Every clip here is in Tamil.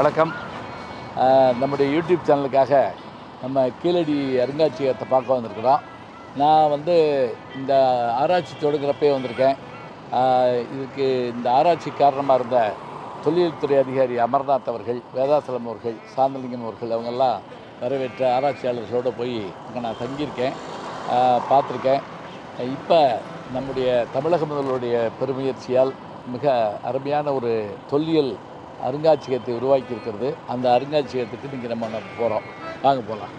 வணக்கம். நம்முடைய யூடியூப் சேனலுக்காக நம்ம கீழடி அருங்காட்சியகத்தை பார்க்க வந்திருக்கிறோம். நான் வந்து இந்த ஆராய்ச்சி தொடங்குறப்பே வந்திருக்கேன். இதுக்கு இந்த ஆராய்ச்சி காரணமாக இருந்த தொழில்துறை அதிகாரி அமர்நாத் அவர்கள் வேதாசலம் அவர்கள் சாந்தலிங்கம் அவர்கள் அவங்கெல்லாம் வரவேற்ற ஆராய்ச்சியாளர்களோடு போய் அங்கே நான் தங்கியிருக்கேன். பார்த்துருக்கேன். இப்போ நம்முடைய தமிழக முதல்வருடைய பெருமுயற்சியால் மிக அருமையான ஒரு தொல்லியல் அருங்காட்சியகத்தை உருவாக்கி இருக்கிறது அந்த அருங்காட்சியகத்துக்கு நீங்கள் நம்ம போகிறோம் வாங்க போகலாம்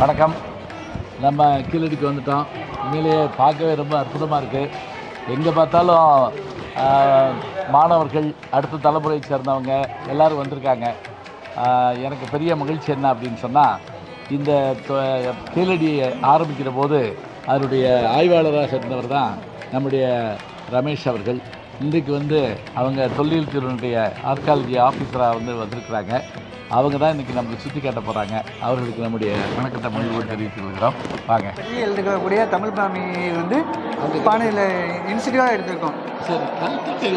வணக்கம். நம்ம கீழடிக்கு வந்துட்டோம். உண்மையிலேயே பார்க்கவே ரொம்ப அற்புதமாக இருக்குது எங்கே பார்த்தாலும் மாணவர்கள் அடுத்த தலைமுறையை சேர்ந்தவங்க எல்லாரும் வந்திருக்காங்க. எனக்கு பெரிய மகிழ்ச்சி என்ன அப்படின்னு சொன்னால் இந்த கீழடியை ஆரம்பிக்கிற போது அதனுடைய ஆய்வாளராக இருந்தவர் தான் நம்முடைய ரமேஷ் அவர்கள். இன்றைக்கு வந்து அவங்க தொல்லியல் துறையினுடைய ஆர்காலஜி ஆஃபீஸராக வந்து வந்திருக்கிறாங்க. அவங்க தான் இன்றைக்கி நம்மளுக்கு சுற்றி காட்ட போகிறாங்க அவர்களுக்கு நம்முடைய வணக்கத்தை மொழிபோடு தெரிவித்துக் கொள்கிறோம். வாங்க. எழுதுக்கக்கூடிய தமிழ் பிராமி வந்து பானையில் இன்ஸ்டியூட்டாக எடுத்திருக்கோம். சரி கல்கட்டை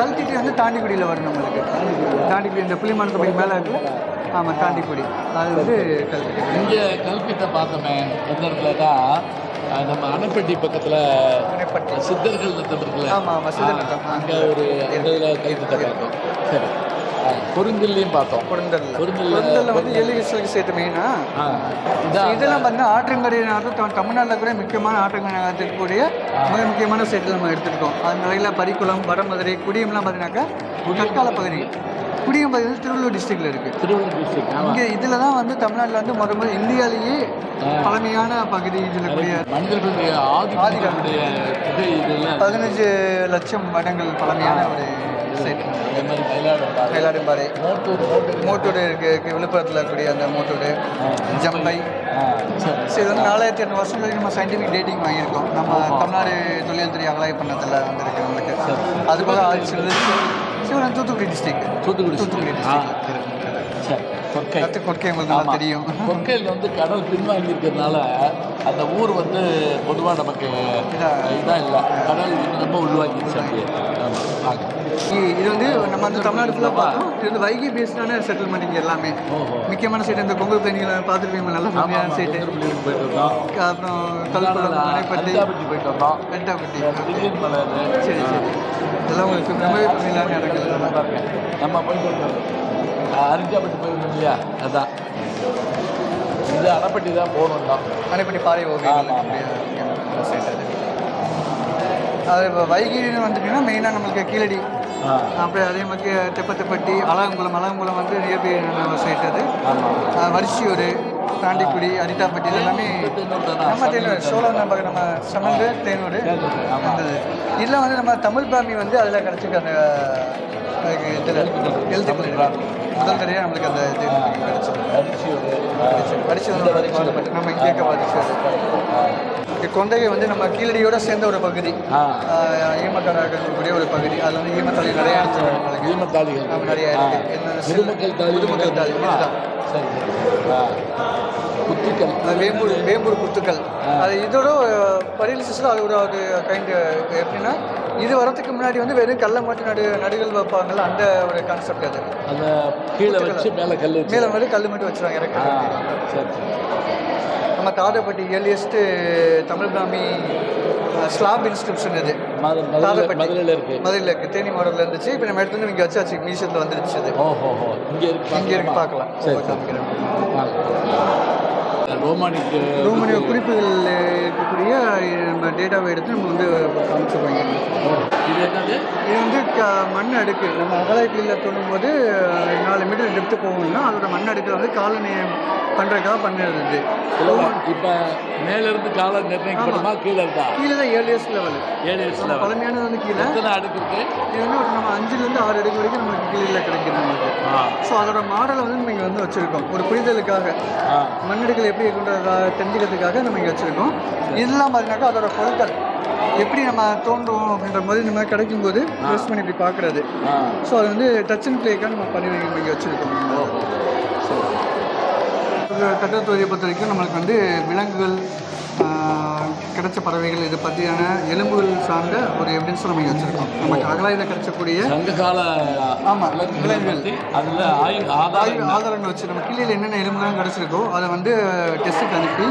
கல்திட்டி வந்து தாண்டிக்குடியில் வரும் நம்மளுக்கு. தாண்டிக்குடி. இந்த புலிமான் கோவில் மேலே இருக்குல்ல ஆமாம் தாண்டிக்குடி. அது வந்து கல்திட்டி இங்கே கல்கட்டை பார்த்தோமே எந்த அஹ், நம்ம அணைப்பட்டி பக்கத்தில். சித்தர்கள் நத்தம் இருக்குல்ல? ஆமாம் ஆமாம் சிதநட்டம் அங்கே ஒரு இதில் கைத்தட்டை பார்த்தோம் சரி. பொருங்கல்லையும் பார்த்தோம். பொருந்தல்ல- பொருந்தல்ல. வந்து ஏழு விஷயம் சேர்த்து இதான் இதெல்லாம் பார்த்தீங்கன்னா ஆற்றங்கரை நகரத்து தமிழ்நாட்டில் கூட முக்கியமான ஆற்றங்கரை நகரத்தில் இருக்கக்கூடிய மிக முக்கியமான சைட்டில் நம்ம எடுத்திருக்கோம் அது நிறைய பரிக்குளம் வடமதுரை குடியம்லாம் பார்த்தீங்கன்னாக்கா கற்கால பகுதி. குடியம் பகுதி வந்து திருவள்ளூர் டிஸ்ட்ரிக்டில் இருக்குது திருவள்ளூர் டிஸ்ட்ரிக்ட் இங்கே இதில் தான் வந்து தமிழ்நாட்டில் வந்து முத முதல் இந்தியாவிலேயே பழமையான பகுதி இதில் கூடிய மனிதர்களுடைய பதினஞ்சு லட்சம் மடங்கள் பழமையான ஒரு சைட் மயிலாடும்பாறை மோட்டூர் மோட்டூர் மோட்டூர் இருக்கு இருக்கு விழுப்புரத்தில் இருக்கக்கூடிய அந்த மோட்டூர். ஜம்பை சரி இது வந்து நாலாயிரத்தி எட்டு வருஷம் வரைக்கும் நம்ம சயின்டிஃபிக் டேட்டிங் வாங்கியிருக்கோம். நம்ம தமிழ்நாடு தொழில் துறை அகலாய் பண்ணதில் வந்திருக்கு நம்மளுக்கு. அது போக ஆட்சி சிவன் தூத்துக்குடி டிஸ்ட்ரிக்ட் தூத்துக்குடி தூத்துக்குடி டிஸ்ட்ரிக்ட் கொற்கை கொற்கை உங்களுக்கு தெரியும். கொற்கையில் வந்து கடல் பின்வாங்கி இருக்கிறதுனால அந்த ஊர் வந்து பொதுவாக நமக்கு இதாக இல்லை. கடல் ரொம்ப உள்வாங்கிடுச்சு அப்படியே. இது வந்து நம்ம வந்து தமிழ்நாடு ஃபுல்லாக பார்த்தோம் இது வந்து வைகை பேஸ்டான செட்டில்மெண்ட் இங்கே எல்லாமே. முக்கியமான சைட் இந்த கொங்கு பயணிகளை பார்த்துருப்பீங்க நல்லா ஃபேமிலியான வந்தோம். அப்புறம் கல்குளம் அஞ்சாபட்டி போயிட்டு வந்தோம். வெட்டாப்பட்டி. சரி சரி. இதெல்லாம் உங்களுக்கு ரொம்பவே ஃபேமிலியான இடங்கள். நம்ம போயிட்டு வந்தோம். அரிஞ்சாப்பட்டி போயிருந்தோம் இல்லையா? அதான். இது அணைப்பட்டி தான் போகணும் தான். மனைப்பட்டி பாறை அது இப்போ வைகின்னு வந்துட்டீங்கன்னா மெயினாக நம்மளுக்கு கீழடி. அப்புறம் அதே மாதிரி தெப்பத்தப்பட்டி அழகங்குளம் அழகங்குளம் வந்து நியர்பை சைட் அது. வரிசியூர் தாண்டிக்குடி அரிட்டாப்பட்டி எல்லாமே நம்ம தேனூர் சோழம் நம்ம நம்ம சமந்து தேனூர் இருந்தது இதில் வந்து நம்ம தமிழ் பிராமி வந்து அதில் கிடச்சிருக்கு அந்த இதில் எழுத்துக்கள். முதல் தடவையாக நம்மளுக்கு அந்த இது கிடச்சிது வரிசை வந்து பாதிக்கப்பட்டு நம்ம வரிசை இந்த கொண்டையை வந்து நம்ம கீழடியோட சேர்ந்த ஒரு பகுதி. ஆ. ஈமக்காடாக இருக்கக்கூடிய ஒரு பகுதி. அதில் வந்து ஈமத்தலை நிறைய ஈமத்தாளிகள் நிறைய இருக்கு. என்ன முதுமக்கள் தாலி சரி குத்துக்கள். வேம்பூர் வேம்பூர் குத்துக்கள். அது இதோட பரிலிசிஸில் அது ஒரு அது கைண்ட் எப்படின்னா இது வரதுக்கு முன்னாடி வந்து வெறும் கல்லை மட்டும் நடு நடுகள் வைப்பாங்கல்ல அந்த ஒரு கான்செப்ட் அது. அதை கீழே வச்சு மேலே கல் மேலே வந்து கல் மட்டும் வச்சுருவாங்க இறக்க சரி நம்ம Thathapatti earliest Tamil Brahmi slab inscription இது. மது மதுரையில் இருக்கு. மதுரையில் இருக்குது தேனி மாடலில் இருந்துச்சு. இப்போ நம்ம எடுத்து இங்கே வச்சாச்சு. மியூசியத்தில் வந்துருச்சு அது ஓஹோ இங்கே இருக்கு இங்கே இருக்கு பார்க்கலாம்? சரி காமிக்கிறேன். ரோமானிக் ரூமனிய குறிப்புகள் இருக்கக்கூடிய நம்ம டேட்டாவை எடுத்து நம்ம வந்து காமிச்சிருவாங்க இது என்னது? இது வந்து மண் அடுக்கு. நம்ம அகலாய்களில் தோணும்போது நாலு மீட்டர் டெப்த்து போகணும்னா அதோட மண் அடுக்கில் வந்து காலனி பண்ணுறதுக்காக பண்ணுறது இப்போ மேலேருந்து காலம் நிர்ணயிக்கப்படுமா கீழே இருந்தா கீழே தான் ஏழு இயர்ஸ் லெவல் ஏழு வயசுல பழமையானது வந்து கீழே. எத்தனை அடுக்கு இருக்கு? இது வந்து ஒரு நம்ம அஞ்சுலேருந்து ஆறு அடி வரைக்கும் நம்மளுக்கு கீழே கிடைக்குது நம்மளுக்கு ஆ. ஸோ அதோட மாடலை வந்து நம்ம இங்கே வந்து வச்சுருக்கோம். ஒரு புரிதலுக்காக. மண்ணெடுக்கல் எப்படி இருக்குன்றதா தெரிஞ்சுக்கிறதுக்காக நம்ம இங்கே வச்சுருக்கோம். இதெல்லாம் பார்த்தீங்கன்னாக்கா அதோட பொருட்கள் எப்படி நம்ம தோன்றுவோம் அப்படின்ற மாதிரி இந்த மாதிரி கிடைக்கும்போது யூஸ் பண்ணி இப்படி பார்க்குறது. ஸோ அது வந்து டச் அண்ட் ப்ளேக்காக நம்ம பண்ணி இங்கே வச்சுருக்கோம். கட்டத்தொகையை பொறுத்த வரைக்கும் நம்மளுக்கு வந்து விலங்குகள் கிடைச்ச பறவைகள் இது பற்றியான எலும்புகள் சார்ந்த ஒரு எவிடன்ஸ் நம்ம இங்கே வச்சுருக்கோம். நமக்கு அகலாயில் கிடைச்சக்கூடிய சங்ககால ஆமா, விலங்குகளை விலங்குகள். பற்றி அதில் ஆதாரம் ஆதாரங்கள் வச்சு நம்ம கீழே என்னென்ன எலும்புலாம் கிடச்சிருக்கோ அதை வந்து டெஸ்ட்டுக்கு அனுப்பி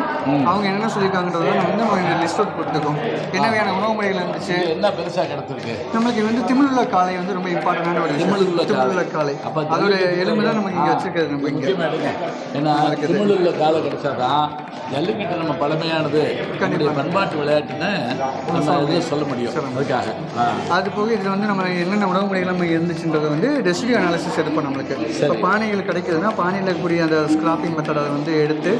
அவங்க என்னென்ன சொல்லியிருக்காங்கன்றதை நம்ம வந்து நம்ம இந்த லிஸ்ட் அவுட் கொடுத்துருக்கோம். என்ன வகையான உணவு முறைகள் இருந்துச்சு? என்ன பெருசாக கிடச்சிருக்கு? நம்மளுக்கு வந்து திமிழுள்ள காளை வந்து ரொம்ப இம்பார்ட்டண்டான ஒரு. திமிழுள்ள. திமிழுள்ள அப்ப அதோட எலும்பு தான் நமக்கு இங்கே வச்சிருக்கிறது நம்ம இங்கே. ஏன்னா திருமூலில் காலம் கிடைச்சாதான் ஜல்லிக்கட்டு நம்ம பழமையானது. நம்முடைய பண்பாட்டு விளையாட்டுன்னு நம்ம இதில் சொல்ல முடியும். அதுக்காக. அது போக இதில் வந்து நம்ம என்னென்ன உணவு முறைகள் நம்ம இருந்துச்சுன்றதை வந்து ரெசிடியூ அனாலிசிஸ் எடுப்போம் நம்மளுக்கு. இப்போ பானைகள் கிடைக்குதுன்னா பானையில் இருக்கக்கூடிய அந்த ஸ்கிராப்பிங் மெத்தட் அதை வந்து எடுத்து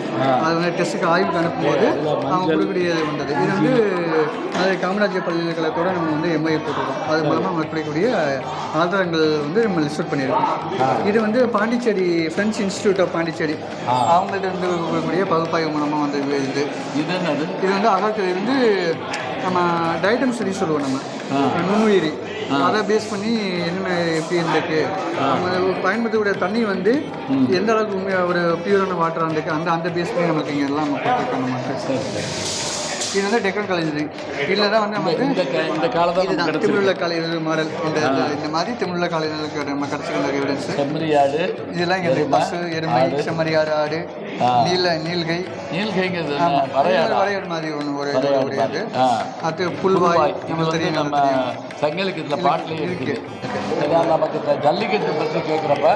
அதை வந்து டெஸ்ட்டுக்கு ஆய்வுக்கு அனுப்பும்போது அவங்க கொடுக்கக்கூடிய வந்தது. இது வந்து அது காமராஜர் பல்கலைக்கழகத்தோட நம்ம வந்து எம்ஐ போட்டிருக்கோம். அது மூலமாக அவங்க கிடைக்கக்கூடிய ஆதாரங்கள் வந்து நம்ம லிஸ்ட் பண்ணியிருக்கோம். இது வந்து Pondicherry French institute of Pondicherry. அவங்கள்ட்ட இருந்து கொடுக்கக்கூடிய பகுப்பாய்வு மூலமாக வந்து இது இது. என்னது? இது வந்து நம்ம டயட்டம் ஸ்டடி சொல்லுவோம் நம்ம. நுண்ணுயிரி. அதை பேஸ் பண்ணி என்னென்ன எப்படி இருந்திருக்கு? நம்ம பயன்படுத்தக்கூடிய தண்ணி வந்து எந்த அளவுக்கு ஒரு பியூரான வாட்டராக இருந்திருக்கு? அந்த அந்த பேஸ் பண்ணி நமக்கு இங்கே எல்லாம் நம்ம. சரி சரி. இது வந்து டெக்கன் காலேஜ் இதில் தான் வந்து வந்து இந்த இந்த காலத்தில் நமக்கு திமிழுள்ள காலேஜ் மாடல் இந்த இந்த மாதிரி திமிழுள்ள காலேஜுக்கு நம்ம கிடச்சிருந்த எவிடன்ஸ் செம்மறியாடு இதெல்லாம் இங்கே பசு எருமை செம்மறியாடு ஆடு நீல நீல்கை. நீல்கைங்கிறது வரையாடா? மாதிரி ஒன்று ஒரு. இது ஆ. அது புல்வாய். இது நமக்கு தெரியும் நம்ம நமக்கு சங்கலுக்கு இதில் பாட்டிலே இருக்குது. ஏன்னா நமக்கு இந்த ஜல்லிக்கட்டு பற்றி கேட்குறப்ப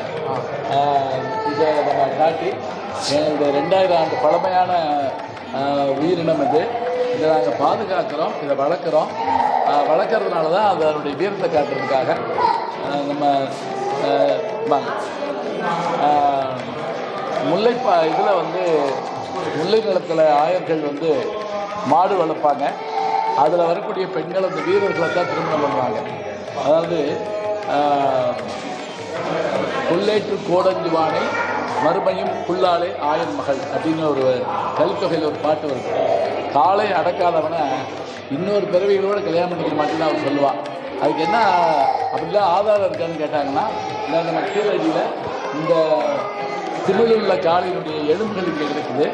இதை நம்ம காட்டி எங்களுடைய ரெண்டாயிரம் ஆண்டு பழமையான உயிரினம் இது. இதை நாங்கள் பாதுகாக்கிறோம் இதை வளர்க்குறோம். வளர்க்குறதுனால வளர்க்கறதுனால தான் அதனுடைய வீரத்தை காட்டுறதுக்காக நம்ம முல்லைப்பா இதில் வந்து முல்லை நிலத்தில் ஆயர்கள் வந்து மாடு வளர்ப்பாங்க. அதில் வரக்கூடிய பெண்கள் அந்த வீரர்களை தான் திருமணம் பண்ணுவாங்க. அதாவது புல்லேற்று கோடஞ்சுவானை மறுமையும் புல்லாலே ஆயர் மகள் அப்படின்னு ஒரு கல்தொகையில் ஒரு பாட்டு வருது. காலை அடக்காதவனை இன்னொரு பிறவிகளோட கல்யாணம் பண்ணிக்க மாட்டேன்னு அவர் சொல்லுவாள் அதுக்கு என்ன அப்படிலாம் ஆதாரம் இருக்கான்னு கேட்டாங்கன்னா இந்த நம்ம கீழடியில் இந்த திருவள்ளுள்ள காளியினுடைய எலும்புகளுக்கு இருக்குது.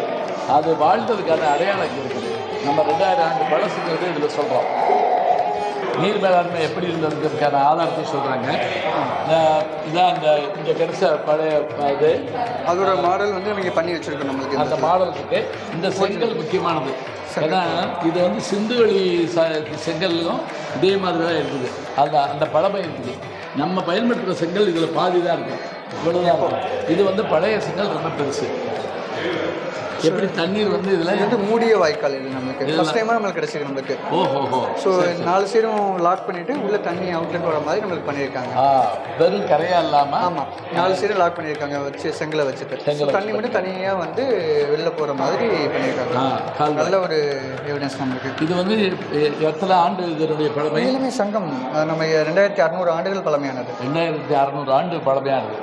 அது வாழ்ந்ததுக்கான அடையாளம் இருக்குது. நம்ம ரெண்டாயிரம் ஆண்டு பழசுங்கிறது இதில் சொல்கிறோம் நீர் மேலாண்மை எப்படி இருந்ததுங்கிறதுக்கான ஆதாரத்தை சொல்கிறாங்க இதான் இந்த இங்கே கிடைச்ச பழைய இது. அதோட மாடல் வந்து இங்கே பண்ணி வச்சிருக்கோம் நம்மளுக்கு அந்த மாடலுக்கு இந்த செங்கல் முக்கியமானது. ஏன்னா இது வந்து சிந்துவெளி ச செங்கல்லும் இதே மாதிரி தான் இருக்குது. அந்த அந்த பழமை இருக்குது. நம்ம பயன்படுத்துகிற செங்கல் இதில் பாதி தான் இருக்கும் இவ்வளோதான் இது வந்து பழைய செங்கல் ரொம்ப பெருசு. எப்படி தண்ணீர் வந்து இது இதில் வந்து மூடிய வாய்க்கால் இது நம்மளுக்கு. ஃபர்ஸ்ட் டைமாக நம்மளுக்கு கிடைச்சிருக்கு நம்மளுக்கு. ஓஹோ ஹோ ஸோ நாலு சைடும் லாக் பண்ணிட்டு உள்ள தண்ணி அவுட்லெட் வர மாதிரி நம்மளுக்கு பண்ணியிருக்காங்க. வெறும் கரையாக இல்லாமல் ஆமாம் நாலு சைடும் லாக் பண்ணியிருக்காங்க வச்சு செங்கலை வச்சுட்டு. தண்ணி மட்டும் தனியாக வந்து வெளில போகிற மாதிரி பண்ணியிருக்காங்க. நல்ல ஒரு எவிடன்ஸ் நம்மளுக்கு. இது வந்து எத்தனை ஆண்டு இதனுடைய பழமை? நீலமே சங்கம். நம்ம ரெண்டாயிரத்தி அறநூறு ஆண்டுகள் பழமையானது. ரெண்டாயிரத்தி அறநூறு ஆண்டு பழமையானது.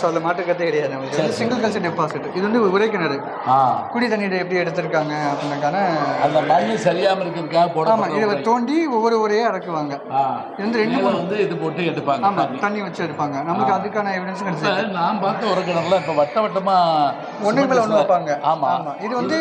ஸோ அதில் மாற்றுக்கத்தே கிடையாது நம்மளுக்கு. சிங்கிள் கல்ச்சர் டெபாசிட் இது வந்து உரை கிணறு. ஆ. குடி தண்ணீரை எப்படி எடுத்திருக்காங்க அப்படின்னாக்கான அந்த மண் சரியாம இருக்கிறதுக்காக போடப்பட்ட இதை. தோண்டி ஒவ்வொரு உரையாக இறக்குவாங்க. இது வந்து ரெண்டு மேல வந்து இது போட்டு எடுப்பாங்க ஆமாம் தண்ணி. வச்சு எடுப்பாங்க. நம்மளுக்கு அதுக்கான எவிடன்ஸ் கிடைச்சது நான் பார்த்த ஒரு கிணறுல இப்ப வட்ட வட்டமா ஒன்றுக்குள்ள ஒன்று வைப்பாங்க. ஆமா. ஆமாம் இது வந்து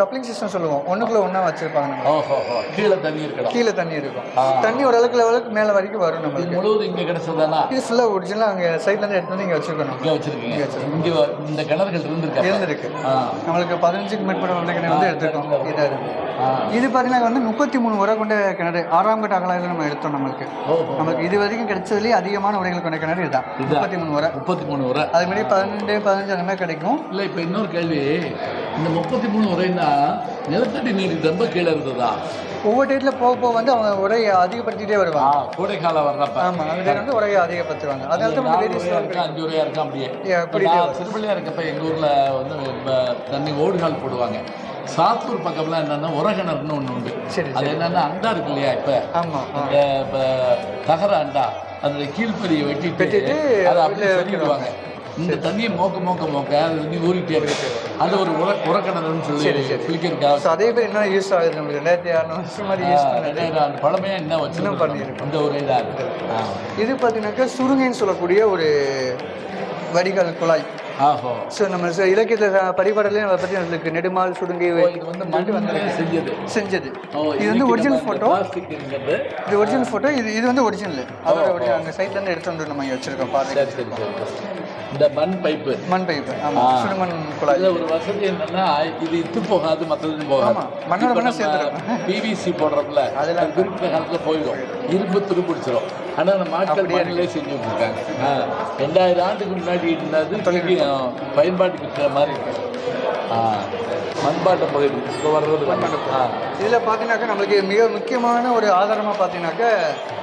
கப்ளிங் சிஸ்டம் சொல்லுவோம். ஒன்றுக்குள்ள ஒன்றா வச்சிருப்பாங்க நம்ம. ஓஹோ. கீழே தண்ணி இருக்கணும். கீழே தண்ணி இருக்கும். தண்ணி ஓரளவுக்கு லெவலுக்கு மேலே வரைக்கும் வரும் நம்மளுக்கு. முழுவதும் இங்க கிடைச்சதானா இது ஃபுல்லாக ஒரிஜினலாக அங்கே சைட்லேருந்து எடுத்து வந்து இங்கே வச்சிருக்கோம் நம்ம இங்க வச்சிருக்கீங்க. இங்க இந்த கிணறுகள் இருந்திருக்கு? ஆ நம்மளுக்கு பதினஞ்சுக்கு மேற்பட்ட கிணறு வந்து எடுத்திருக்கோம். இது அது. ஆ. இது பார்த்தீங்கன்னா வந்து முப்பத்தி மூணு உரை கொண்ட கிணறு. ஆறாம் கட்ட அகலாயில் நம்ம எடுத்தோம் நம்மளுக்கு. ஓஹோ. நம்மளுக்கு இது வரைக்கும் கிடைச்சதுலேயே அதிகமான உரைகள் கொண்ட கிணறு இதுதான். முப்பத்தி மூணு உரை முப்பத்தி மூணு உரை அது மாதிரி பதினெண்டு பதினஞ்சு அந்த மாதிரி கிடைக்கும். இல்லை இப்போ இன்னொரு கேள்வி. இந்த முப்பத்தி மூணு உரைன்னா நிலத்தடி நீர் ரொம்ப கீழே இருந்ததா? ஒவ்வொரு டேட்டில் போக போக வந்து அவங்க உரையை அதிகப்படுத்திட்டே வருவாங்க. கோடைக்காலம் வர்றப்ப. ஆமாம் அந்த வந்து உரையை அதிகப்படுத்துவாங்க. அதனால தான் அஞ்சு உரையா இருக்கும் அப்படியே? Yeah, இப்ப நான் திருப்பள்ளியா இருக்கப்ப எங்கள் ஊரில் வந்து தண்ணி ஓடுகால் போடுவாங்க. சாத்தூர் பக்கம்லாம் என்னன்னா உரகிணறுன்னு ஒன்று உண்டு. சரி அது என்னன்னா அண்டா இருக்கு இல்லையா இப்போ? இப்ப தகர அண்டா அதோட கீழ்ப்படியை வெட்டிட்டு அதை அப்படியே சொல்லிடுவாங்க இந்த தண்ணியை மோக்க மோக்க மோக்க அது தண்ணி ஊறிட்டே இருக்கு. அது ஒரு உர உரக்கிணறுன்னு சொல்லி குளிக்கிறதுக்காக அதே பேர் என்ன யூஸ் ஆகுது நம்மளுக்கு? ரெண்டாயிரத்தி அறநூறு வருஷம் மாதிரி யூஸ் ரெண்டாயிரம் ஆண்டு பழமையா என்ன வச்சு பண்ணியிருக்கோம். இந்த ஒரு இதாக இருக்கு. இது பார்த்தீங்கன்னாக்கா சுருங்கைன்னு சொல்லக்கூடிய ஒரு வடிகால் குழாய். ஸோ நம்ம இலக்கியத்தில் படிப்பாடலே அதை பற்றி நம்மளுக்கு நெடுமால் மண்ணிலே செஞ்சது. செஞ்சது. இது வந்து ஒரிஜினல் ஃபோட்டோ இது ஒரிஜினல் ஃபோட்டோ இது இது வந்து ஒரிஜினல் அதோட ஒரிஜினல் அந்த சைட்லேருந்து எடுத்து வந்து நம்ம வச்சிருக்கோம். பாருங்க இந்த மண் பைப்பு. மண் பைப்பு. சுடுமண் குழாய். இதுல ஒரு வசதி என்னன்னா இது இத்து போகாது மற்றது போகாது. மண்ணோட மண்ணா சேர்ந்துரும். பிவிசி போடுறோம்ல அதெல்லாம் குறிப்பிட்ட காலத்துல போயிடும். இரும்பு துரு பிடிச்சிரும். ஆனா நம்ம ஆட்கள் மண்ணிலே செஞ்சு வச்சிருக்காங்க. ரெண்டாயிரம் ஆண்டுக்கு முன்னாடி இருந்தது ஆ, பயன்பாட்டுக்கு இருக்கிற மாதிரி மண்பாட்ட பகுதி இப்போ வர்றது இதில் பார்த்தீங்கன்னாக்கா நம்மளுக்கு மிக முக்கியமான ஒரு ஆதாரமாக பார்த்தீங்கன்னாக்கா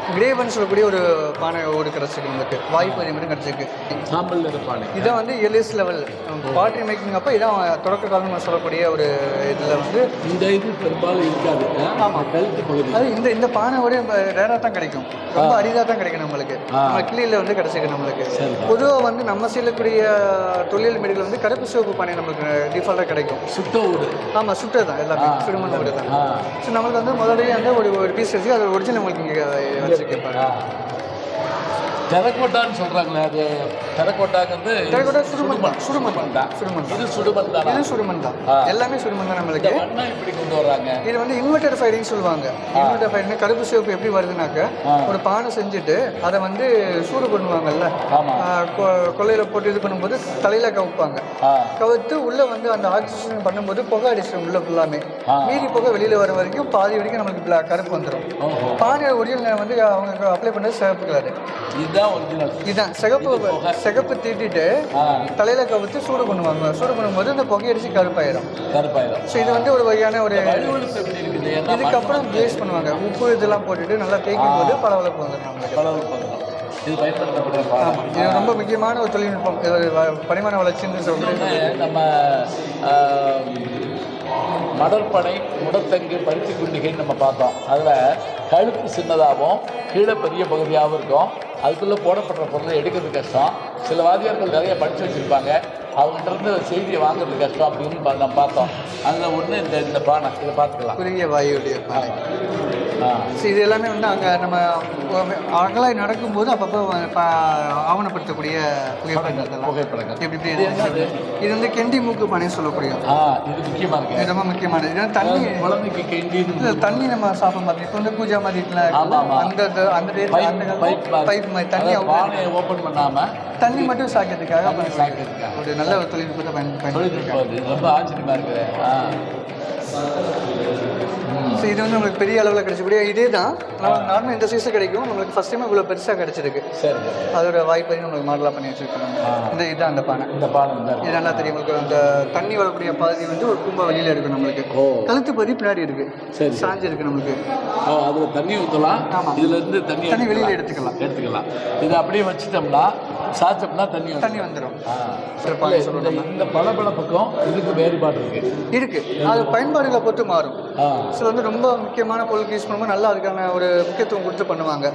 கிரேவன் சொல்லக்கூடிய ஒரு பானை ஓடு கிடச்சிருக்கு நம்மளுக்கு வாய்ப்பு அதே மாதிரி கிடச்சிருக்கு. சாம்பல் நிறப்பானை இதான் வந்து எலியஸ் லெவல் பாட்ரி மேக்கிங் அப்போ இதான் தொடக்க காலம் சொல்லக்கூடிய ஒரு இதில் வந்து இந்த இது பெரும்பாலும் இருக்காது. ஆ? ஆமா. கழுத்து பகுதி. அது இந்த இந்த பானை விட ரேராக தான் கிடைக்கும். ரொம்ப அரிதாக தான் கிடைக்கும் நம்மளுக்கு. நம்ம கிளியில் வந்து கிடைச்சிருக்கு நம்மளுக்கு. பொதுவாக வந்து நம்ம செய்யக்கூடிய தொழில் மீடுகள் வந்து கருப்பு சிவப்பு பானை நம்மளுக்கு டிஃபால்ட்டாக கிடைக்கும். சுத்த ஊடு ஆமாம் சுட்டது தான் எல்லாமே. சுடுமண் ஓடு தான். ஸோ நம்மளுக்கு வந்து முதல்லயே வந்து ஒரு ஒரு பீஸ் வச்சு அது ஒரிஜினல் உங்களுக்கு இங்கே வச்சுருக்கேன் பாருங்க தெரக்கோட்டான்னு சொல்கிறாங்களே அது தெரக்கோட்டாங்கிறது தெரக்கோட்டா சுடுமண் தான். சுடுமண் சுடுமண் தான் சுடுமண் தான். இது சுடுமண் தானா. இது சுடுமண் தான். எல்லாமே சுடுமண் தான் நம்மளுக்கு. இப்படி கொண்டு வர்றாங்க? இது வந்து இன்வெர்டர் ஃபைரிங் சொல்லுவாங்க. இன்வெர்டர் ஃபைரிங் கருப்பு சிவப்பு எப்படி வருதுனாக்க. ஒரு பானை செஞ்சுட்டு அதை வந்து சூடு பண்ணுவாங்கல்ல? ஆமா. ஆ, கொ- கொல்லையில போட்டு இது பண்ணும்போது தலையில கவுப்பாங்க. கவுத்து உள்ள வந்து அந்த ஆக்சிஜன் பண்ணும்போது புகை அடிச்சிடும் உள்ள ஃபுல்லாமே. மீதி புகை வெளியில வர வரைக்கும் பாதி வரைக்கும் நம்மளுக்கு கருப்பு வந்துடும் ஓஹோ. பானை ஒரிஜினல் வந்து அவங்க அப்ளை பண்ணது சிவப்பு கலர் இதுதான் ஒரிஜினல் இதுதான். சிகப்பு சிகப்பு தீட்டிட்டு தலையில கவுத்து சூடு பண்ணுவாங்க. சூடு பண்ணும்போது அந்த புகை அடிச்சு கருப்பாயிடும் கருப்பாயிரம். ஸோ இது வந்து ஒரு வகையான ஒரு இதுக்கப்புறம் பேஸ் பண்ணுவாங்க. உப்பு இதெல்லாம் போட்டுட்டு நல்லா தேய்க்கும் போது பளபளப்பு வந்துடும் நம்மளுக்கு. வந்துடும். இது ரொம்ப முக்கியமான ஒரு தொழில்நுட்பம். பரிமாண வளர்ச்சின்னு சொல்றது நம்ம மடற்படை முடத்தங்கு பருத்தி குண்டிகைன்னு நம்ம பார்த்தோம். அதில் கழுத்து சின்னதாகவும் கீழே பெரிய பகுதியாகவும் இருக்கும். அதுக்குள்ளே போடப்படுற பொருளை எடுக்கிறது கஷ்டம். சில வாதியார்கள் நிறைய படித்து வச்சுருப்பாங்க. அவங்ககிட்ட இருந்து செய்தியை வாங்குறது கஷ்டம் அப்படின்னு நம்ம பார்த்தோம். அதில் ஒன்று இந்த இந்த பானை இதை பார்த்துக்கலாம். குறுகிய வாயுடைய பானை. ஸோ இது எல்லாமே வந்து அங்கே நம்ம அகலாய் நடக்கும்போது அப்பப்போ ஆவணப்படுத்தக்கூடிய புகைப்படங்கள் புகைப்படங்கள். எப்படி இப்படி இது வந்து கெண்டி மூக்கு பானை சொல்லக்கூடிய ஆ இது முக்கியமாக இருக்கு. இது ரொம்ப முக்கியமானது. வந்து தண்ணி குழந்தைக்கு இல்ல, தண்ணி நம்ம சாப்பிட மாதிரி இப்போ வந்து பூஜா மாதிரி இருக்கலாம் ஆமா, ஆமா. அந்த அந்த- பைப் மாதிரி. தண்ணி ஓப்பன் பண்ணாமல் தண்ணி மட்டும் சாக்கிறதுக்காக. ஒரு நல்ல நல்ல ஒரு தொழில்நுட்பத்தை பயன் தொழில்நுட்பம் ரொம்ப ஆச்சரியமா இருக்குது. ஸோ இது வந்து நம்மளுக்கு பெரிய அளவில் கிடைச்சக்கூடிய இதே தான் நம்மளுக்கு நார்மல் இந்த சைஸில் கிடைக்கும். நம்மளுக்கு ஃபர்ஸ்ட் டைம் இவ்வளோ பெருசாக கிடைச்சிருக்கு. சரி அதோட வாய்ப்பையும் நம்மளுக்கு மாடலாக பண்ணி வச்சிருக்கோம். இந்த இதுதான் அந்த பானை. இந்த தான் இது நல்லா தெரியும். உங்களுக்கு அந்த தண்ணி வரக்கூடிய பகுதி வந்து ஒரு கும்பா வெளியில இருக்கு நம்மளுக்கு. கழுத்து பகுதி பின்னாடி இருக்கு. சரி சாஞ்சு இருக்கு நம்மளுக்கு. அதில் தண்ணி ஊற்றலாம் ஆமா. இதுல இருந்து தண்ணி தண்ணி வெளியில எடுத்துக்கலாம். எடுத்துக்கலாம். இதை அப்படியே வச்சுட்டோம்னா சாச்சோம்னா தண்ணி. தண்ணி வந்துடும் இந்த இந்த பளபளப்புக்கும் இதுக்கு வேறுபாடு இருக்கு. இருக்கு. அது பயன்பாடுகளை பொறுத்து மாறும். சில வந்து ரொம்ப முக்கியமான பொருளுக்கு யூஸ் பண்ணும்போது நல்லா அதுக்கான ஒரு முக்கியத்துவம் கொடுத்து பண்ணுவாங்க.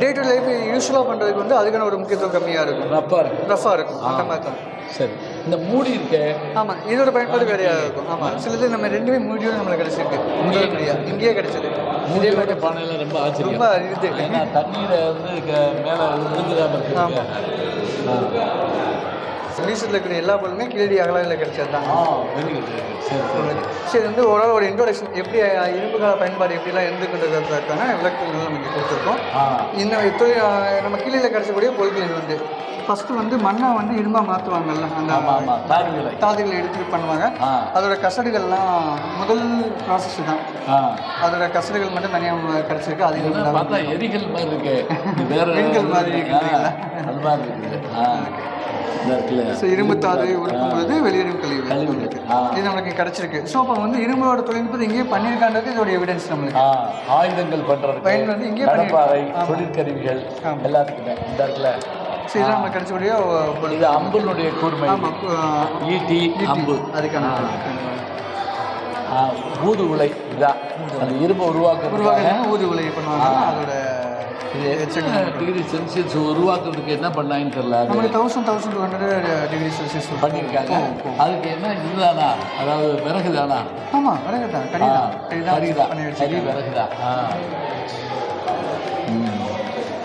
டே டு லைஃப் யூஸ்ஃபுல்லாக பண்ணுறதுக்கு வந்து அதுக்கான ஒரு முக்கியத்துவம் கம்மியாக இருக்கும். ரஃபாக இருக்கும். அந்த மாதிரி தான். சரி. இந்த மூடி இருக்கே. ஆமாம் இதோட பயன்பாடு வேறையாக இருக்கும். ஆமாம் சிலது நம்ம ரெண்டுமே மூடியும் நம்மளுக்கு கிடைச்சிருக்கு. படியா இங்கேயே கிடைச்சது மூடியோட பானையில ரொம்ப ஆச்சரியம். ரொம்ப இது. தண்ணீரை வந்து மேல விழுந்துடாம இருக்கு. ஆமா. மியூசியத்தில் இருக்கிற எல்லா பொருளுமே கீழடி அகலாவில் கிடைச்சது தான் ah very good very good சரி வந்து ஓரளவு ஒரு இன்ட்ரோடக்ஷன் எப்படி இரும்பு கால பயன்பாடு எப்படிலாம் இருந்துக்கின்றதுக்கான விளக்கங்கள் நம்ம இங்கே கொடுத்துருக்கோம். இன்னும் தொழில் அஹ், நம்ம கீழே கிடைச்சக்கூடிய பொருட்கள் வந்து ஃபஸ்ட்டு வந்து மண்ணை வந்து இரும்பாக மாற்றுவாங்கல்ல அந்த தாதுகளை. எடுத்துட்டு பண்ணுவாங்க. அதோட கசடுகள்லாம் முதல் ப்ராசஸ் தான். அதோட கசடுகள் மட்டும் தனியாக கிடச்சிருக்கு அது எரிகள் மாதிரி இருக்கு. மாதிரி இருக்குன்றீங்களா? அது மாதிரி இருக்குது. இருக்குல்ல ஸோ இரும்பு தாது உருக்கும் பொழுது வெளியேறும் கழிவு. இது நம்மளுக்கு கிடச்சிருக்கு. ஸோ அப்போ வந்து இரும்போட தொழில்நுட்பத்தை இங்கேயே பண்ணியிருக்கான்றது இதோட எவிடன்ஸ் நம்மளுக்கு. ஆயுதங்கள் பண்றதுக்கு பயன் வந்து இங்கே. ஆமா. தொழிற்கருவிகள். எல்லாத்துக்குமே இந்த இடத்துல. ஸோ இதெல்லாம் நம்மளுக்கு கிடைச்சக்கூடிய இது அம்புனுடைய கூர்மை. ஈட்டி அம்பு. அதுக்கான ஊது உலை இதான் அந்த இரும்பை உருவாக்குறதுக்காக உருவாக்க ஊதி உலையை பண்ணுவாங்க அதோட டிகிரி செல்சியஸ் உருவாக்குறதுக்கு என்ன பண்ணாங்கன்னு தெரியல நம்மளுக்கு thousand thousand two hundred degree Celsius பண்ணியிருக்காங்க. அதுக்கு என்ன இதுதானா? அதாவது விறகு தானா ஆமாம் விறகு தான் கறி தான் கறி தான் விறகு தான்.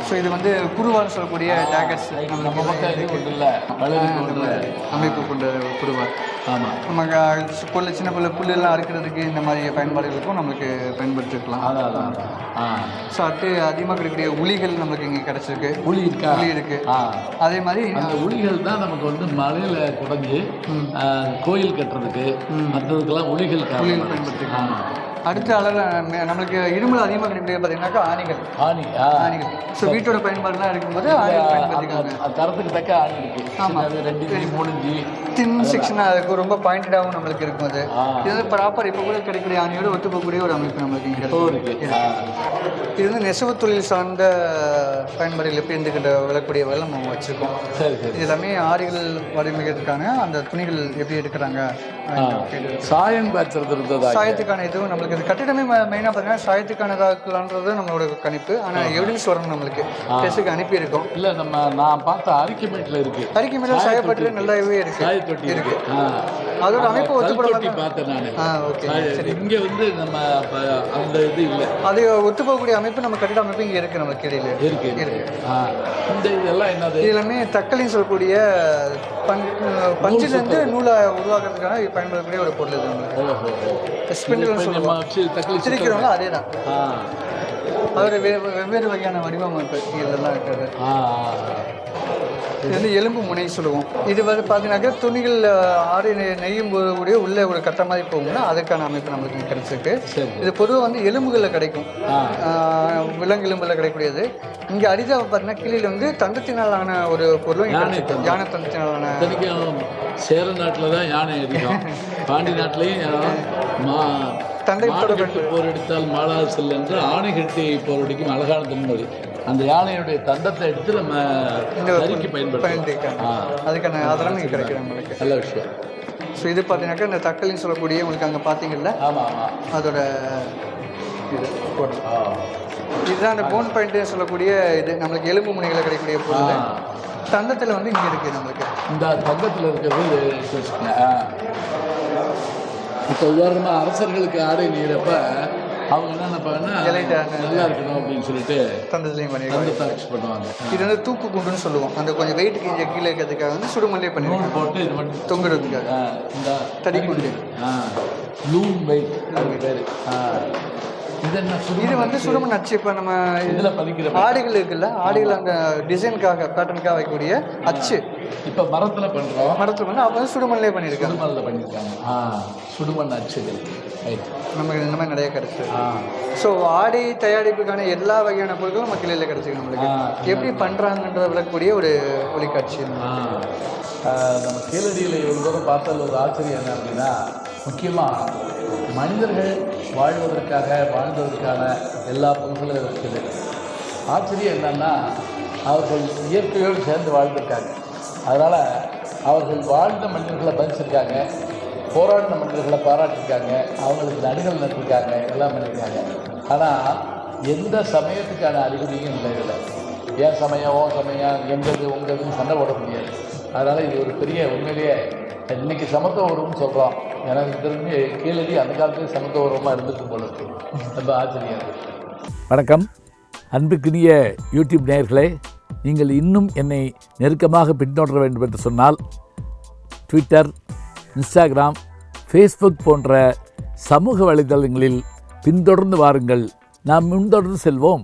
ஸோ இது வந்து குருவான்னு சொல்லக்கூடிய டேகட்ஸ் நம்ம பக்கம் இது ஒன்று அமைப்பு கொண்ட ஒரு குருவா ஆமாம் நமக்கு புல்லு சின்ன புல்லு புல்லெல்லாம் அறுக்கிறதுக்கு இந்த மாதிரி பயன்பாடுகளுக்கும் நம்மளுக்கு பயன்படுத்திருக்கலாம். அதான். ஆ. ஸோ அடுத்து அதிகமாக கிடைக்கக்கூடிய உளிகள் நம்மளுக்கு இங்கே கிடச்சிருக்கு. புளி இருக்கா? உளி இருக்கு. ஆ. அதே மாதிரி அந்த உளிகள் தான் நமக்கு வந்து மலையில குடஞ்சி கோயில் கட்டுறதுக்கு மற்றதுக்கெல்லாம் உளிகள் காரணம் பயன்படுத்திக்கலாம். அடுத்த அளவில் நம்மளுக்கு இரும்புல அதிகமாக கிடைக்கக்கூடிய பார்த்தீங்கன்னாக்கா ஆணிகள். ஆணி ஆணிகள். ஸோ வீட்டோட பயன்பாடுலாம் இருக்கும்போது ஆணிகள் பயன்படுத்திக்காங்க தரத்துக்கு தக்க ஆணி இருக்கு. சின்னது, ரெண்டு இஞ்சி மூணு இஞ்சி. தின் செக்ஷனாக அதுக்கு ரொம்ப பாயிண்டடாகவும் நம்மளுக்கு இருக்கும் அது. இது ப்ராப்பர் இப்போ கூட கிடைக்கக்கூடிய ஆணியோட ஒத்து போகக்கூடிய ஒரு அமைப்பு நம்மளுக்கு இங்கே இருக்கு. இது வந்து நெசவு தொழில் சார்ந்த பயன்பாடுகள் எப்படி இருந்துக்கிட்ட விளக்கூடிய வகையில் நம்ம வச்சுருக்கோம். சரி சரி. இது எல்லாமே ஆரிகள் வடிவமைக்கிறதுக்கான அந்த துணிகள் எப்படி எடுக்கிறாங்க? சாயம் இருந்ததா சாயத்துக்கான இதுவும் நம்மளுக்கு இது கட்டிடமே மெயினாக பார்த்தீங்கன்னா சாயத்துக்கானதாக்கலான்றது நம்மளோட கணிப்பு. ஆனால் எவிடன்ஸ் வரணும் நம்மளுக்கு. டெஸ்ட்டுக்கு அனுப்பியிருக்கோம். இல்ல நம்ம நான் பார்த்த அரிக்கமேட்டில் இருக்கு. அறிக்கை மேலே சாயப்பட்டு நல்லாவே இருக்கு. சாயத்தொட்டி இருக்கு. அதோட அமைப்பு ஒத்துப்பட பார்த்தேன் நான். இங்க வந்து நம்ம அந்த இது இல்லை. அது ஒத்து போகக்கூடிய அமைப்பு நம்ம கட்டிட அமைப்பு இங்கே இருக்குது நம்ம கீழே இருக்கு இருக்கு. இந்த இதெல்லாம் என்னது? எல்லாமே தக்கலின்னு சொல்லக்கூடிய பஞ் பஞ்சிலேருந்து நூலை உருவாக்குறதுக்காக பயன்படக்கூடிய ஒரு பொருள் இது நம்மளுக்கு. ஓஹோ ஸ்பிண்டில் இப்ப நம்ம வச்சு தக்களி சிரிக்கிறவங்களோ அதே தான் அதோட வெவ்வேறு வகையான வடிவமைப்பு இதெல்லாம் இருக்கிறது இது வந்து எலும்பு முனை சொல்லுவோம். இது வந்து பார்த்தீங்கன்னாக்கா துணிகள் நெ- நெய்யும் போது கூடிய உள்ள ஒரு கட்ட மாதிரி போகும்னா அதுக்கான அமைப்பு நம்மளுக்கு கிடைச்சிருக்கு. சரி. இது பொதுவாக வந்து எலும்புகளில் கிடைக்கும். விலங்கு எலும்புல கிடைக்கக்கூடியது. இங்கே அரிதாக பார்த்தீங்கன்னா கீழே வந்து தந்தத்தினாலான ஒரு பொருளும் யானை தந்தத்தினாலான சேர நாட்டில் தான் யானை அதிகம் பாண்டி நாட்டிலையும் மா தந்தை போர் எடுத்தால் மாளாது செல் என்று ஆணை கட்டி போரடிக்கும் அழகான தென்மொழி. அந்த யானையுடைய தந்தத்தை எடுத்து நம்ம கறிக்கு பயன்படுத்தலாம் அதுக்கான ஆதாரம் இங்கே கிடைக்குது நம்மளுக்கு. நல்ல விஷயம். ஸோ இது பார்த்தீங்கன்னாக்கா இந்த தக்கலின்னு சொல்லக்கூடிய உங்களுக்கு அங்கே பார்த்தீங்கல்ல ஆமாம் ஆமாம் அதோட இது இதுதான் அந்த போன் பாயிண்ட்னு சொல்லக்கூடிய இது. நம்மளுக்கு எலும்பு முனைகளில் கிடைக்கக்கூடிய பொருள். ஆ. தந்தத்தில் வந்து இங்கே இருக்குது நம்மளுக்கு. இந்த தங்கத்தில் இருக்கிறது இப்போ உதாரணமாக அரசர்களுக்கு ஆடை நெய்கிறப்ப அவங்க என்ன நினைப்பாங்கன்னா இலைட்டான நல்லா இருக்கணும் அப்படின்னு சொல்லிட்டு தந்தத்துலையும் அரைச்சி பண்ணுவாங்க. இது வந்து தூக்கு குண்டுன்னு சொல்லுவோம். அந்த கொஞ்சம் வெயிட் கொஞ்சம் கீழே இருக்கிறதுக்காக வந்து சுடுமல்லே நூல் போட்டு இது மட்டும் தொங்குறதுக்காக. இந்த தடிக்குண்டு. ஆ லூன் வெயிட் பேர். இது வந்து சுடுமண் அச்சு இப்போ நம்ம இதில் பதிக்கிற ஆடைகள் இருக்குல்ல ஆடைகள் அந்த டிசைனுக்காக பேட்டர்னுக்காக வைக்கக்கூடிய அச்சு. இப்போ மரத்தில் பண்ணுறோம் மரத்தில் வந்து அவங்க வந்து சுடுமண்ணிலே பண்ணியிருக்காங்க. சுடுமண்ணில் பண்ணியிருக்காங்க. ஆ சுடுமண் அச்சுகள் ரைட். நமக்கு இந்த மாதிரி நிறைய கிடைச்சது ஆ. ஸோ ஆடை தயாரிப்புக்கான எல்லா வகையான பொருட்களும் நம்ம கிளையில் கிடைச்சிருக்கு நம்மளுக்கு. எப்படி பண்ணுறாங்கன்ற விளக்கக்கூடிய ஒரு ஒளிக்காட்சி. நம்ம கீழடியில் இவ்வளோ தூரம் பார்த்தால் ஒரு ஆச்சரியம் என்ன அப்படின்னா முக்கியமாக மனிதர்கள் வாழ்வதற்காக வாழ்ந்ததற்கான எல்லா பொருட்களும் இருக்குது. ஆச்சரியம் என்னன்னா அவர்கள் இயற்கையோடு சேர்ந்து வாழ்ந்திருக்காங்க. அதனால் அவர்கள் வாழ்ந்த மனிதர்களை பதிச்சிருக்காங்க போராடின மனிதர்களை பாராட்டியிருக்காங்க அவங்களுக்கு நடுகள் நட்டிருக்காங்க எல்லாம் பண்ணியிருக்காங்க ஆனால் எந்த சமயத்துக்கான அறிகுறியும் இல்லை இல்லை ஏன் சமயம் ஓ சமயம் எங்கது உங்கதுன்னு சண்டை போட முடியாது. அதனால் இது ஒரு பெரிய உண்மையிலேயே இன்றைக்கி சமத்துவ உறவுன்னு சொல்கிறோம் எனக்கு தெரிஞ்சு கீழடி அந்த காலத்துல சமத்துவரமாக இருந்துட்டு போல இருக்கு. ரொம்ப ஆச்சரியம். வணக்கம். அன்புக்குரிய யூடியூப் நேயர்களே நீங்கள் இன்னும் என்னை நெருக்கமாக பின்தொடர வேண்டும் என்று சொன்னால் ட்விட்டர் இன்ஸ்டாகிராம் ஃபேஸ்புக் போன்ற சமூக வலைதளங்களில் பின்தொடர்ந்து வாருங்கள். நாம் முன்தொடர்ந்து செல்வோம்.